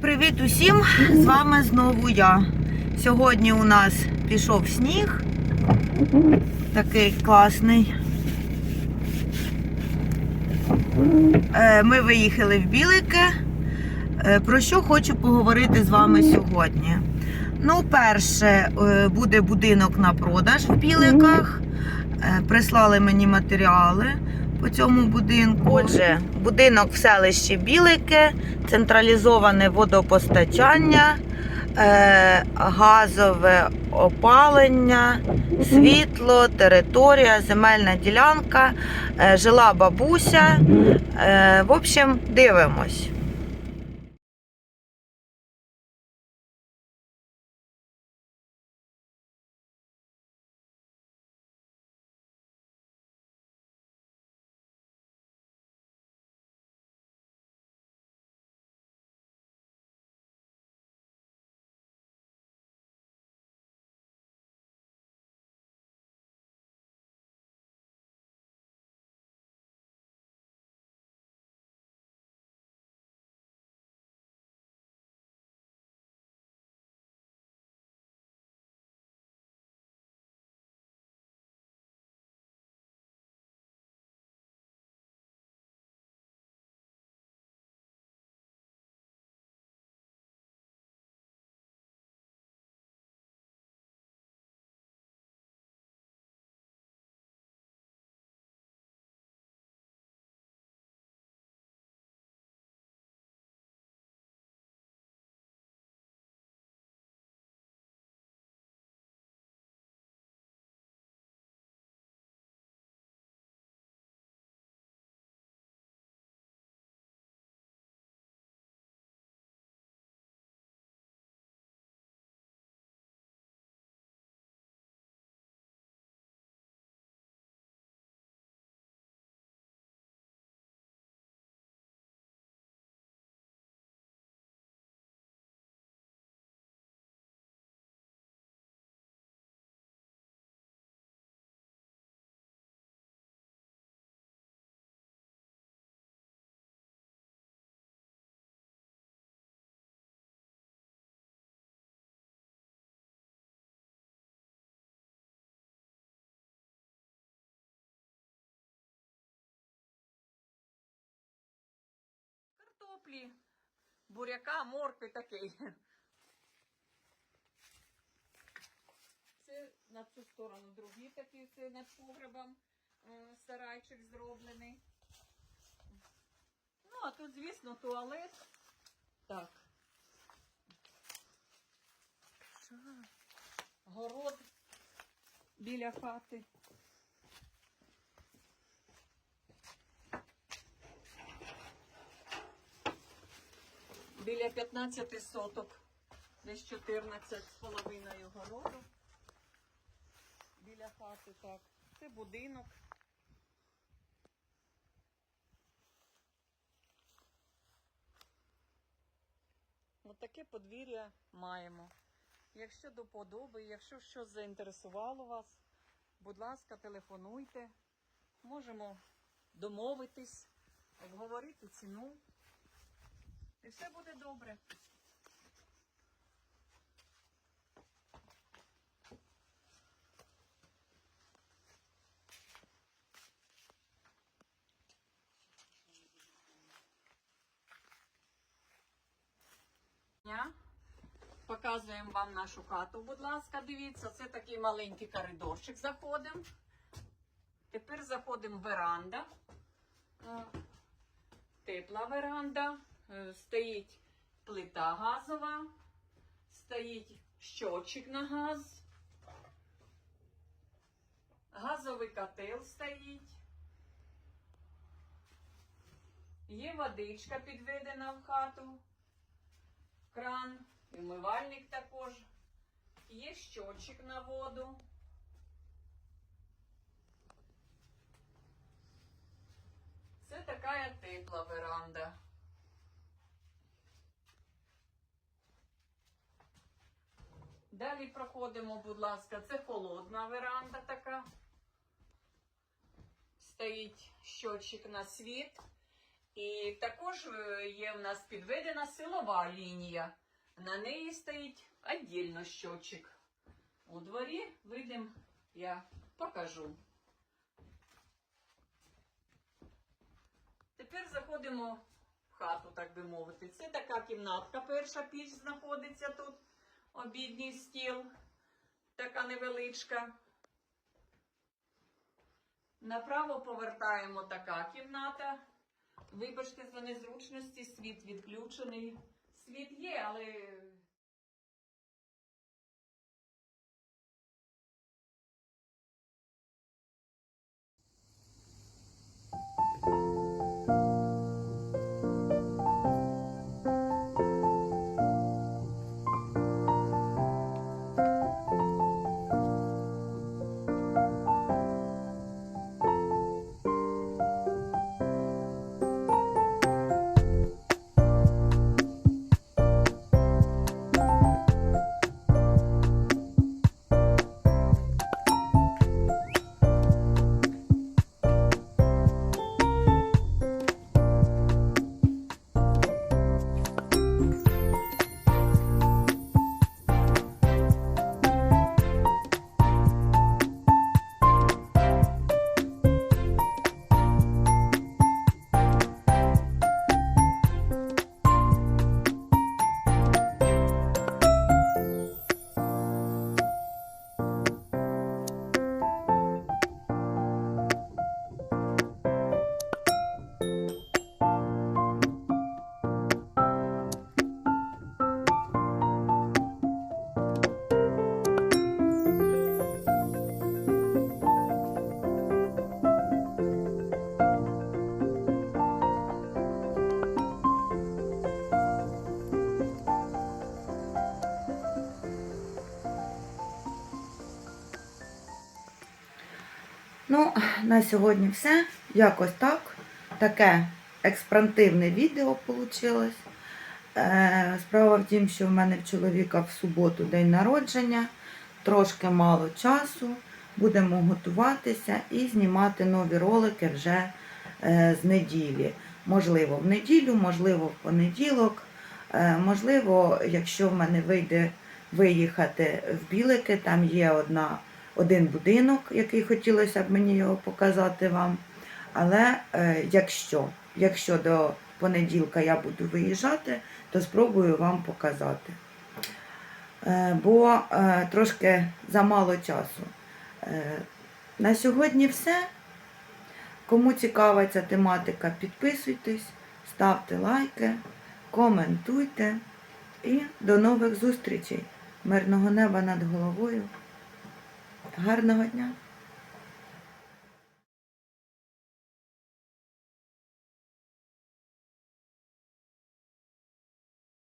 Привіт усім! З вами знову я. Сьогодні у нас пішов сніг. Такий класний. Е, Ми виїхали в Білике. Е, Про що хочу поговорити з вами сьогодні? Ну, перше, е, буде будинок на продаж в Біликах. Е, Прислали мені матеріали по цьому будинку. Отже, будинок в селищі Білике, централізоване водопостачання, е, газове опалення, світло, територія, земельна ділянка, жила бабуся. В общем, дивимось. Картоплі, буряка, моркви такий. Це на цю сторону другий такий, це над погребом е, сарайчик зроблений. Ну, а тут, звісно, туалет. Так. Город біля хати. Біля 15 соток, десь 14 з половиною городу. Біля хати, так. Це будинок. Ось таке подвір'я маємо. Якщо до подоби, якщо щось заінтересувало вас, будь ласка, телефонуйте. Можемо домовитись, обговорити ціну. І все буде добре. Показуємо вам нашу хату, будь ласка, дивіться, це такий маленький коридорчик. Заходимо. Тепер заходимо в веранда. Е, Тепла веранда. Е, Стоїть плита газова, стоїть щотчик на газ, газовий котел стоїть. Є водичка підведена в хату, кран, і умивальник також. Є щотчик на воду. Це така тепла веранда. Далі проходимо, будь ласка, це холодна веранда така. стоїть щотчик на світ. І також е, є в нас підведена силова лінія. На неї стоїть віддільно щотчик. У дворі вийдемо, я покажу. Тепер заходимо в хату, так би мовити. Це така кімнатка, перша піч знаходиться тут, обідній стіл, така невеличка. Направо повертаємо така кімната. Вибачте за незручності, світ відключений. Світ є, але Ну, на сьогодні все. Якось так. Таке експрантивне відео вийшло. Справа в тім, що в мене в чоловіка в суботу день народження, трошки мало часу. Будемо готуватися і знімати нові ролики вже е, з неділі. Можливо, в неділю, можливо, в понеділок. Е, Можливо, якщо в мене вийде виїхати в Білики, там є одна один будинок, який хотілося б мені його показати вам. Але е, якщо, якщо до понеділка я буду виїжджати, то спробую вам показати. Е, бо е, трошки замало часу. На сьогодні все. Кому цікава ця тематика, підписуйтесь, ставте лайки, коментуйте і до нових зустрічей. Мирного неба над головою. Гарного дня!